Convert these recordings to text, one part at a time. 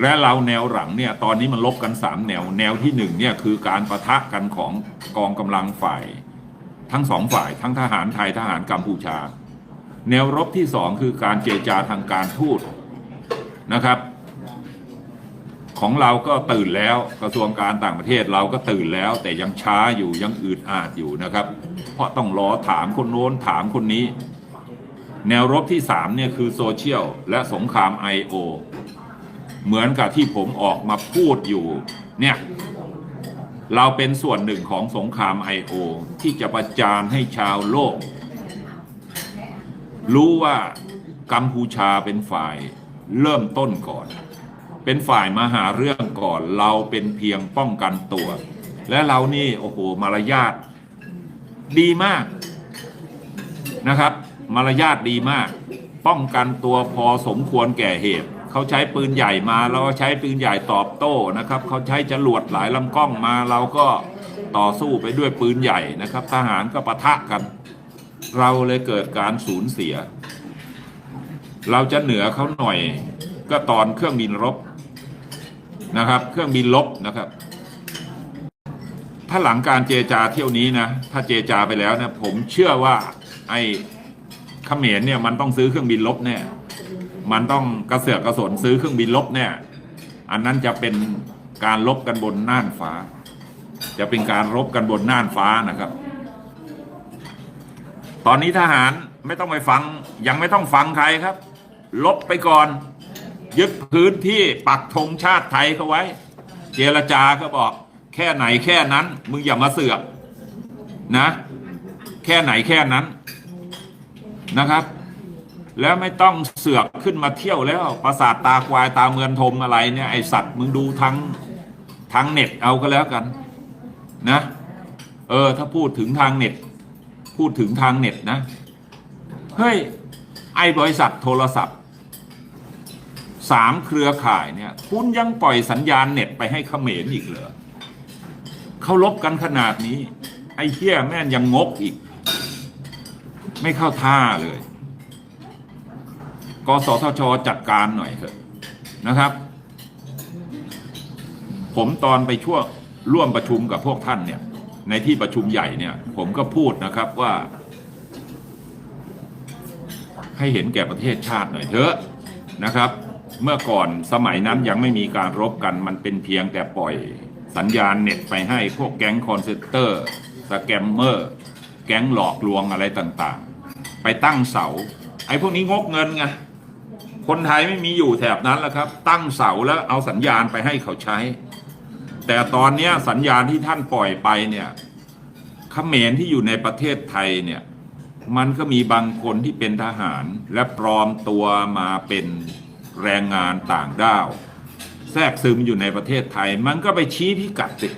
และเราแนวหลังเนี่ยตอนนี้มันลบกันสามแนว แนวที่หนึ่งเนี่ยคือการประทะกันของกองกำลังฝ่าย ทั้งสองฝ่ายทั้งทหารไทยทหารกัมพูชา แนวรบที่สองคือการเจรจาทางการทูตนะครับ ของเราก็ตื่นแล้วกระทรวงการต่างประเทศเราก็ตื่นแล้ว แต่ยังช้าอยู่ยังอืดอาดอยู่นะครับ เพราะต้องรอถามคนโน้นถามคนนี้ แนวรบที่สามเนี่ยคือโซเชียลและสงคราม I.O. เหมือนกับที่ผมออกมาพูดอยู่ เนี่ย เราเป็นส่วนหนึ่งของสงคราม I.O. ที่จะประจานให้ชาวโลก รู้ว่ากัมพูชาเป็นฝ่ายเริ่มต้นก่อน เป็นฝ่ายมาหาเรื่องก่อน เราเป็นเพียงป้องกันตัว และเรานี่โอ้โหมารยาทดีมากนะครับ มารยาทดีมาก ป้องกันตัวพอสมควรแก่เหตุ เขาใช้ปืนใหญ่มาเราก็ใช้ปืนใหญ่ตอบโต้นะครับ เขาใช้จรวดหลายลำกล้องมาเราก็ต่อสู้ไปด้วยปืนใหญ่นะครับ ทหารก็ปะทะกัน เราเลยเกิดการสูญเสีย เราจะเหนือเขาหน่อย ก็ตอนเครื่องบินรบนะครับ เครื่องบินลบนะครับ ถ้าหลังการเจจาเที่ยวนี้นะถ้าเจจาไปแล้วนะผมเชื่อว่าไอ้เขมรเนี่ยมันต้องซื้อเครื่องบินลบแน่ มันต้องกระเสือกกระสนซื้อเครื่องบินลบแน่อันนั้นจะเป็นการลบกันบนน่านฟ้า จะเป็นการรบกันบนน่านฟ้านะครับ ตอนนี้ทหารไม่ต้องไปฟัง ยังไม่ต้องฟังใครครับ ลบไปก่อน ยึดพื้นที่ปักธงชาติไทยเขาไว้ เจรจาก็บอก แค่ไหนแค่นั้น มึงอย่ามาเสือกนะ แค่ไหนแค่นั้นนะครับ แล้วไม่ต้องเสือกขึ้นมาเที่ยวแล้ว ประสาทตาควายตาเมือนทมอะไรเนี่ยไอสัตว์มึงดูทั้งทั้งเน็ตเอาก็แล้วกันนะเออถ้าพูดถึงทางเน็ต พูดถึงทางเน็ตนะเฮ้ยไอบริษัทโทรศัพท์สามเครือข่ายเนี่ยคุณยังปล่อยสัญญาณเน็ตไปให้เขมรอีกเหรอเขาลบกันขนาดนี้ ไอ้เหี้ยแม่นยังงกอีก ไม่เข้าท่าเลย กสทช จัดการหน่อยเถอะนะครับ ผมตอนไปช่วงร่วมประชุมกับพวกท่านเนี่ย ในที่ประชุมใหญ่เนี่ย ผมก็พูดนะครับว่า ให้เห็นแก่ประเทศชาติหน่อยเถอะนะครับ เมื่อก่อนสมัยนั้นยังไม่มีการรบกันมันเป็นเพียงแต่ปล่อยสัญญาณเน็ตไปให้พวกแก๊งคอนเซนเตอร์สแกมเมอร์ แก๊งหลอกลวงอะไรต่างๆ ไปตั้งเสา ไอ้พวกนี้งกเงินไง คนไทยไม่มีอยู่แถบนั้นแล้วครับ ตั้งเสาแล้วเอาสัญญาณไปให้เขาใช้ แต่ตอนนี้สัญญาณที่ท่านปล่อยไปเนี่ยเขมรที่อยู่ในประเทศไทยเนี่ย มันก็มีบางคนที่เป็นทหารและปลอมตัวมาเป็นแรงงานต่างด้าว แทรกซึมอยู่ในประเทศไทย มันก็ไปชี้พิกัดสิ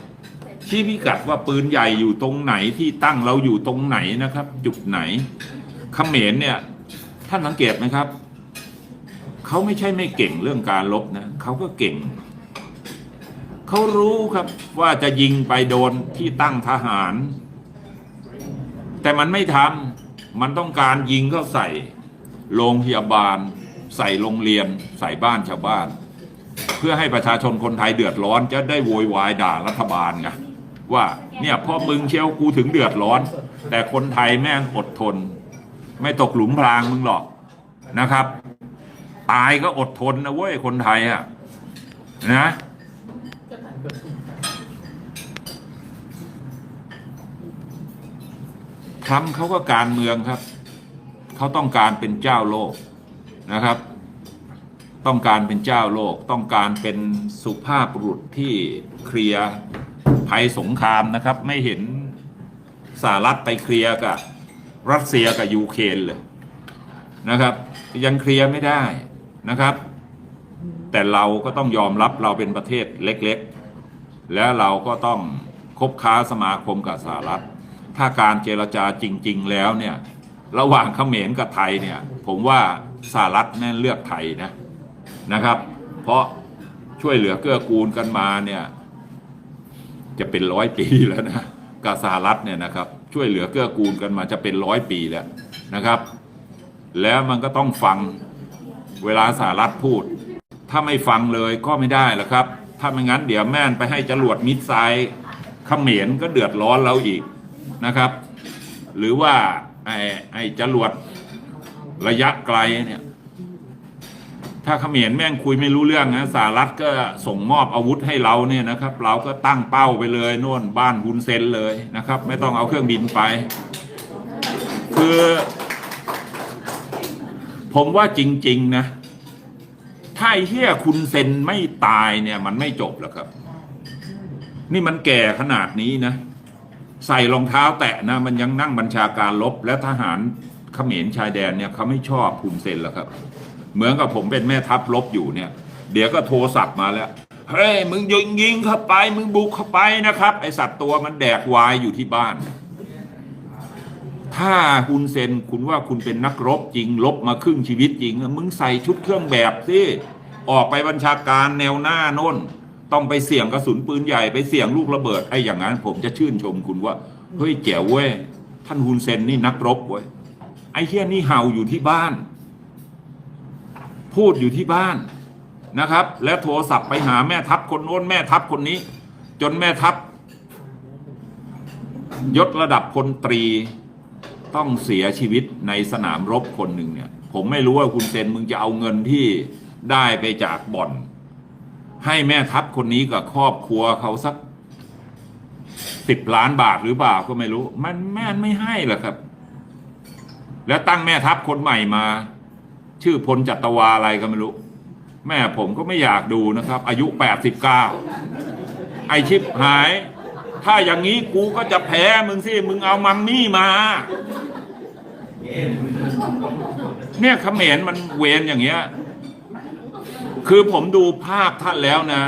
ชี้พิกัดว่าปืนใหญ่อยู่ตรงไหนที่ตั้งเราอยู่ตรงไหนนะครับ จุดไหนเขมรเนี่ยท่านสังเกตไหมครับ เขาไม่ใช่ไม่เก่งเรื่องการลบนะเขาก็เก่ง เขารู้ครับว่าจะยิงไปโดนที่ตั้งทหาร แต่มันไม่ทำมันต้องการยิงเข้าใส่โรงพยาบาล ใส่โรงเรียน ใส่บ้านชาวบ้าน เพื่อให้ประชาชนคนไทยเดือดร้อนจะได้โวยวายด่ารัฐบาลไงว่าเนี่ยพ่อมึงเชียวกูถึงเดือดร้อน แต่คนไทยแม่งอดทน ไม่ตกหลุมพรางมึงหรอกนะครับ ตายก็อดทนนะเว้ยคนไทยอะนะทำเขาก็การเมืองครับ เขาต้องการเป็นเจ้าโลกนะครับ ต้องการเป็นเจ้าโลก ต้องการเป็นสุภาพบุรุษที่เคลียร์ภัยสงครามนะครับ ไม่เห็นสหรัฐไปเคลียร์กับรัสเซียกับยูเครนเลยนะครับ ยังเคลียร์ไม่ได้ นะครับ แต่เราก็ต้องยอมรับเราเป็นประเทศเล็กๆ แล้วเราก็ต้องคบค้าสมาคมกับสหรัฐ ถ้าการเจรจาจริง ๆ แล้วเนี่ยระหว่างเขมรกับไทยเนี่ยผมว่าสหรัฐแน่นเลือกไทยนะนะครับ เพราะช่วยเหลือเกื้อกูลกันมาเนี่ยจะเป็นร้อยปีแล้วนะกับสหรัฐเนี่ยนะครับช่วยเหลือเกื้อกูลกันมาจะเป็นร้อยปีแล้วนะครับ แล้วมันก็ต้องฟัง เวลาสหรัฐพูด ถ้าไม่ฟังเลยก็ไม่ได้หรอกครับ ถ้าไม่งั้นเดี๋ยวแม่นไปให้จรวดมิดไซล์เขมรก็เดือดร้อนเราอีกนะครับ หรือว่าไอ้ไอ้จรวดระยะไกลเนี่ย ถ้าเขมรแม่งคุยไม่รู้เรื่องนะสหรัฐก็ส่งมอบอาวุธให้เราเนี่ยนะครับ เราก็ตั้งเป้าไปเลยโน่นบ้านฮุนเซนเลยนะครับ ไม่ต้องเอาเครื่องบินไป คือ ผมว่าจริง ๆ นะ ถ้าเฮียคุณเซนไม่ตายเนี่ย มันไม่จบหรอกครับ นี่มันแก่ขนาดนี้นะ ใส่รองเท้าแตะนะ มันยังนั่งบัญชาการลบและทหารเขมรชายแดนเนี่ยเขาไม่ชอบคุณเซนหรอกครับ เหมือนกับผมเป็นแม่ทัพลบอยู่เนี่ย เดี๋ยวก็โทรศัพท์มาแล้วเฮ้ยมึงยิงยิงเข้าไป มึงบุกเข้าไปนะครับ ไอสัตว์ตัวมันแดกวายอยู่ที่บ้าน ถ้าคุณเซนคุณว่าคุณเป็นนักรบจริงลบมาครึ่งชีวิตจริง มึงใส่ชุดเครื่องแบบสิออกไปบัญชาการแนวหน้าโน่น ต้องไปเสี่ยงกระสุนปืนใหญ่ไปเสี่ยงลูกระเบิดไอ้อย่างนั้น ผมจะชื่นชมคุณว่าเฮ้ยแจ๋วเว้ยท่านฮุนเซนนี่นักรบเว้ยไอ้เฮียนี่เห่าอยู่ที่บ้าน พูดอยู่ที่บ้านนะครับ และโทรศัพท์ไปหาแม่ทัพคนโน้นแม่ทัพคนนี้ จนแม่ทัพยศระดับพลตรี ต้องเสียชีวิตในสนามรบคนหนึ่งเนี่ย ผมไม่รู้ว่าคุณเซนมึงจะเอาเงินที่ได้ไปจากบ่อน ให้แม่ทัพคนนี้กับครอบครัวเขาสักสิบล้านบาทหรือเปล่าก็ไม่รู้ มันแม่นไม่ให้หรอครับ แล้วตั้งแม่ทัพคนใหม่มา ชื่อพลจัตวาอะไรก็ไม่รู้ แม่ผมก็ไม่อยากดูนะครับ อายุแปดสิบเก้าไอชิปหาย ถ้าอย่างนี้กูก็จะแพ้มึงสิ มึงเอามัมมี่มา เนี่ยเขมรมันเวรอย่างเงี้ย คือผมดูภาพท่านแล้วนะ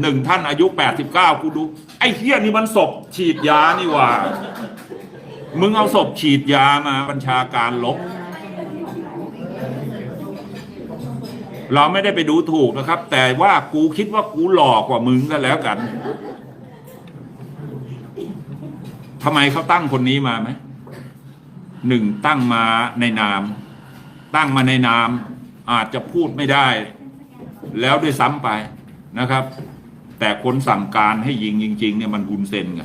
หนึ่งท่านอายุแปดสิบเก้ากูดู ไอ้เฮี้ยนี่มันศพฉีดยานี่ว่า มึงเอาศพฉีดยามาบัญชาการลบ เราไม่ได้ไปดูถูกนะครับ แต่ว่ากูคิดว่ากูหลอกกว่ามึงก็แล้วกัน ทำไมเขาตั้งคนนี้มาไหมหนึ่งตั้งมาในนาม ตั้งมาในนามอาจจะพูดไม่ได้ แล้วด้วยซ้ำไปนะครับ แต่คนสั่งการให้ยิงจริง ๆ เนี่ยมันบุญเซนไง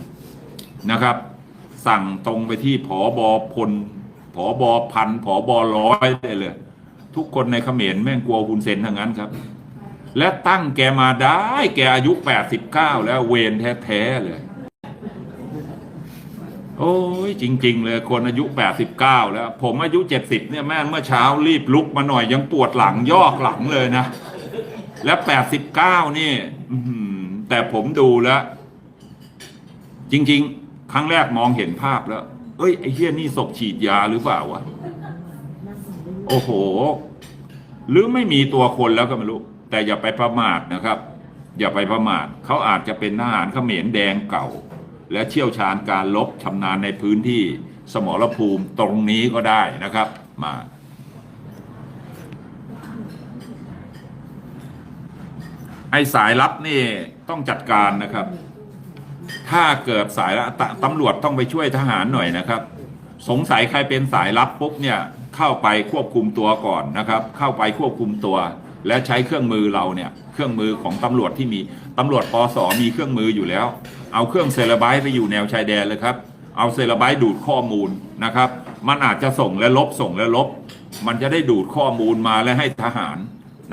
นะครับ สั่งตรงไปที่ผอบอพลผอบอพันผอบอร้อยได้เลย ทุกคนในเขมรแม่งกลัวบุญเซนทั้งนั้นครับ และตั้งแกมาได้ แกอายุแปดสิบเก้าแล้วเวรแท้ ๆ เลย โอ้ยจริง ๆ เลยคนอายุแปดสิบเก้าแล้ว ผมอายุเจ็ดสิบเนี่ยแม่เมื่อเช้ารีบลุกมาหน่อยยังปวดหลังยอกหลังเลยนะ และแปดสิบเก้านี่แต่ผมดูแล้ว จริง ๆ ครั้งแรกมองเห็นภาพแล้ว เอ้ยไอ้เฮี้ยนี่ศพฉีดยาหรือเปล่าวะโอ้โห หรือไม่มีตัวคนแล้วก็ไม่รู้ แต่อย่าไปประมาทนะครับ อย่าไปประมาทเขาอาจจะเป็นทหารเขมรแดงเก่า และเชี่ยวชาญการลบชำนาญในพื้นที่สมรภูมิตรงนี้ก็ได้นะครับมาไอสายลับนี่ต้องจัดการนะครับ ถ้าเกิดสายลับตตำรวจต้องไปช่วยทหารหน่อยนะครับ สงสัยใครเป็นสายลับปุ๊บเนี่ยเข้าไปควบคุมตัวก่อนนะครับ เข้าไปควบคุมตัว และใช้เครื่องมือเราเนี่ยเครื่องมือของตำรวจที่มีตำรวจปสมีเครื่องมืออยู่แล้ว เอาเครื่องเซลไบต์ไปอยู่แนวชายแดนเลยครับ เอาเซลไบต์ดูดข้อมูลนะครับ มันอาจจะส่งและลบส่งและลบ มันจะได้ดูดข้อมูลมาและให้ทหาร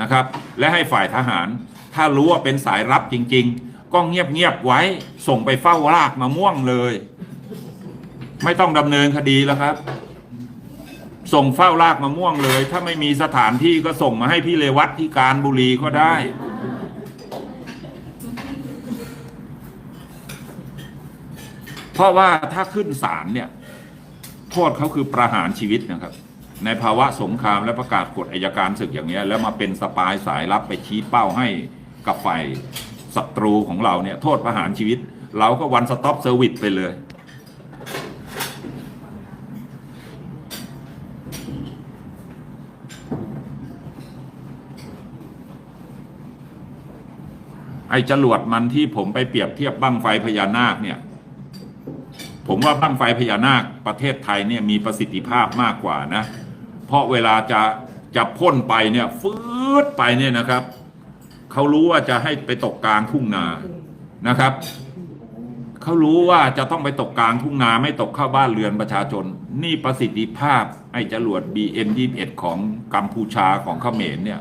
นะครับ และให้ฝ่ายทหาร ถ้ารู้ว่าเป็นสายลับจริง ๆ ก็เงียบๆไว้ส่งไปเฝ้ารากมะม่วงเลย ไม่ต้องดำเนินคดีแล้วครับ ส่งเฝ้ารากมะม่วงเลย ถ้าไม่มีสถานที่ก็ส่งมาให้พี่เลวัตที่การบุรีก็ได้ เพราะว่าถ้าขึ้นศาลเนี่ย โทษเขาคือประหารชีวิตนะครับ ในภาวะสงครามและประกาศกฎอายการศึกอย่างเงี้ยแล้วมาเป็นสปายสายลับไปชี้เป้าให้กับฝ่ายศัตรูของเราเนี่ย โทษประหารชีวิต เราก็วันสต็อปเซอร์วิสไปเลย ไอ้จรวดมันที่ผมไปเปรียบเทียบบั้งไฟพญานาคเนี่ย ผมว่าบั้งไฟพญานาคประเทศไทยเนี่ยมีประสิทธิภาพมากกว่านะ เพราะเวลาจะจะพ่นไปเนี่ยฟืดไปเนี่ยนะครับเขารู้ว่าจะให้ไปตกกลางทุ่งนานะครับเขารู้ว่าจะต้องไปตกกลางทุ่งนาไม่ตกเข้าบ้านเรือนประชาชน นี่ประสิทธิภาพไอ้จรวด BM21 ของกัมพูชาของเขมรเนี่ย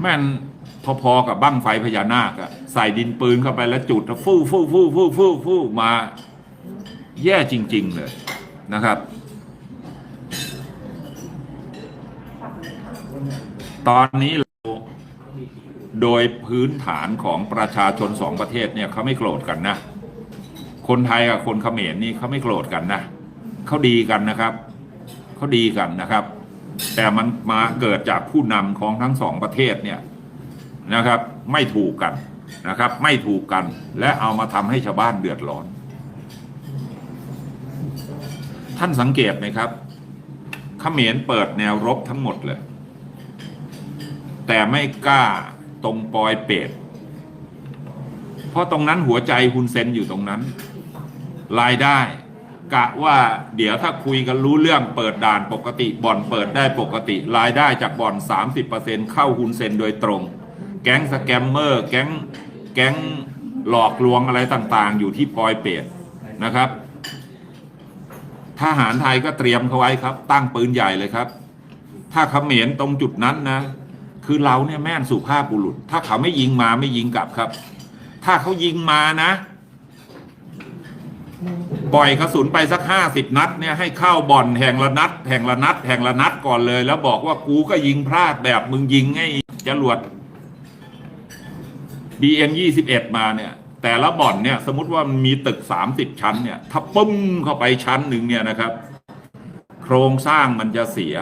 แม่น พอๆกับบั้งไฟพญานาคอะใส่ดินปืนเข้าไปแล้วจุดแล้วฟู่ฟู่ฟู่ฟู่ฟู่ฟู่มา แย่จริง ๆ เลยนะครับ ตอนนี้เราโดยพื้นฐานของประชาชนสองประเทศเนี่ยเขาไม่โกรธกันนะ คนไทยกับคนเขมรนี่เขาไม่โกรธกันนะเขาดีกันนะครับเขาดีกันนะครับ แต่มันมาเกิดจากผู้นำของทั้งสองประเทศเนี่ย นะครับ ไม่ถูกกันนะครับ ไม่ถูกกัน และเอามาทำให้ชาวบ้านเดือดร้อน ท่านสังเกตไหมครับเขมรเปิดแนวรบทั้งหมดเลย แต่ไม่กล้าตรงปอยเป็ดเพราะตรงนั้นหัวใจฮุนเซนอยู่ตรงนั้น รายได้กะว่าเดี๋ยวถ้าคุยกันรู้เรื่องเปิดด่านปกติบ่อนเปิดได้ปกติ รายได้จากบ่อน 30%เข้าฮุนเซนโดยตรง แก๊งสแกมเมอร์แก๊งแก๊งหลอกลวงอะไรต่างๆ อยู่ที่ปอยเป็ดนะครับทหารไทยก็เตรียมเขาไว้ครับ ตั้งปืนใหญ่เลยครับ ถ้าเขมรตรงจุดนั้นนะ คือเราเนี่ยแม่นสุภาพบุรุษ ถ้าเขาไม่ยิงมาไม่ยิงกลับครับ ถ้าเขายิงมานะ ปล่อยกระสุนไปสักห้าสิบนัดเนี่ยให้เข้าบ่อนแห่งละนัดแห่งละนัดแห่งละนัดก่อนเลย แล้วบอกว่ากูก็ยิงพลาดแบบมึงยิงไอ้จรวด BM ยี่สิบเอ็ดมาเนี่ย แต่ละบ่อนเนี่ยสมมติว่ามันมีตึกสามสิบชั้นเนี่ย ถ้าปุ้มเข้าไปชั้นหนึ่งเนี่ยนะครับ โครงสร้างมันจะเสีย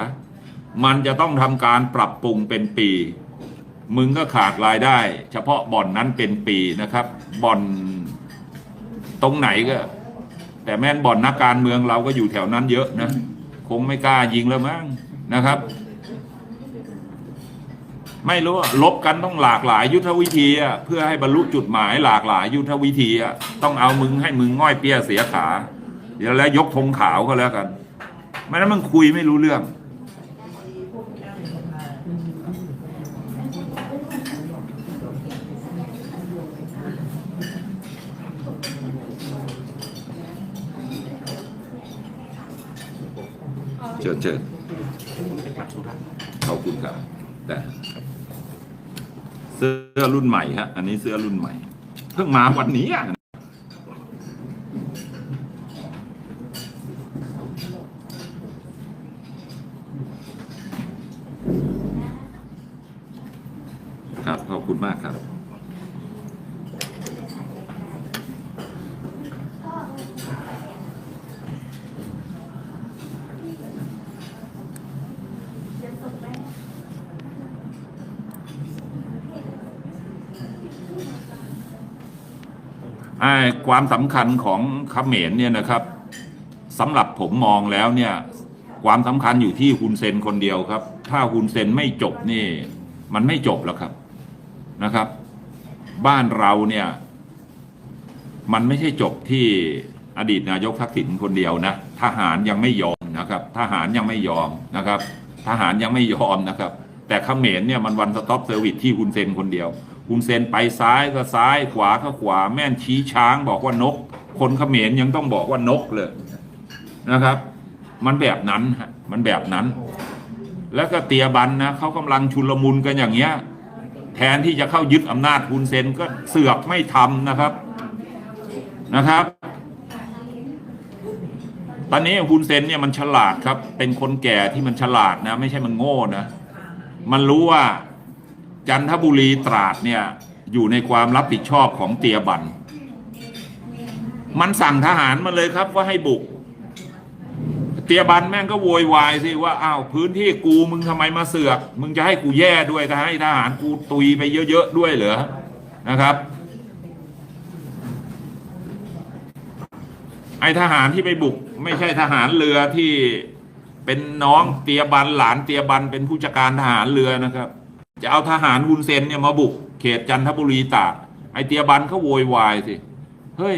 มันจะต้องทำการปรับปรุงเป็นปี มึงก็ขาดรายได้ เฉพาะบ่อนนั้นเป็นปีนะครับบ่อนตรงไหนก็ แต่แม่นบ่อนนักการเมืองเราก็อยู่แถวนั้นเยอะนะ คงไม่กล้ายิงแล้วมั้งนะครับ ไม่รู้ลบกันต้องหลากหลายยุทธวิธีอะเพื่อให้บรรลุจุดหมายหลากหลายยุทธวิธีอะต้องเอามึงให้มึงง่อยเปี้ยเสียขาเดี๋ยวแล้วยกธงขาวก็แล้วกันไม่นั้นมึงคุยไม่รู้เรื่องเชิญเชิญขอบคุณครับแต่ เสื้อรุ่นใหม่ฮะ อันนี้เสื้อรุ่นใหม่ เพิ่งมาวันนี้อะครับ ขอบคุณมากครับ ความสำคัญของเขมรเนี่ยนะครับสำหรับผมมองแล้วเนี่ยความสำคัญอยู่ที่ฮุนเซนคนเดียวครับ ถ้าฮุนเซนไม่จบนี่มันไม่จบแล้วครับนะครับ บ้านเราเนี่ยมันไม่ใช่จบที่อดีตนายกทักษิณคนเดียวนะทหารยังไม่ยอมนะครับ ทหารยังไม่ยอมนะครับ ทหารยังไม่ยอมนะครับ แต่เขมรเนี่ยมันวันสต็อปเซอร์วิสที่ฮุนเซนคนเดียว ฮุนเซนไปซ้ายก็ซ้ายขวาก็ขวา แม่นชี้ช้างบอกว่านก คนเขมรยังต้องบอกว่านกเลยนะครับ มันแบบนั้นฮะมันแบบนั้น แล้วก็เตียบันนะเขากำลังชุลมุนกันอย่างเงี้ย แทนที่จะเข้ายึดอำนาจฮุนเซนก็เสือกไม่ทำนะครับนะครับ ตอนนี้ฮุนเซนเนี่ยมันฉลาดครับ เป็นคนแก่ที่มันฉลาดนะ ไม่ใช่มันโง่นะ มันรู้ว่า จันทบุรีตราดเนี่ยอยู่ในความรับผิดชอบของเตียบัน มันสั่งทหารมาเลยครับว่าให้บุก เตียบันแม่งก็โวยวายสิว่าอ้าวพื้นที่กูมึงทำไมมาเสือก มึงจะให้กูแย่ด้วยถ้าให้ทหารกูตุยไปเยอะๆด้วยเหรอนะครับไอทหารที่ไปบุก ไม่ใช่ทหารเรือที่เป็นน้องเตียบันหลานเตียบันเป็นผู้จัดการทหารเรือนะครับ จะเอาทหารฮุนเซนเนี่ยมาบุกเขตจันทบุรีตากไอเตียบันเขาโวยวายสิ เฮ้ย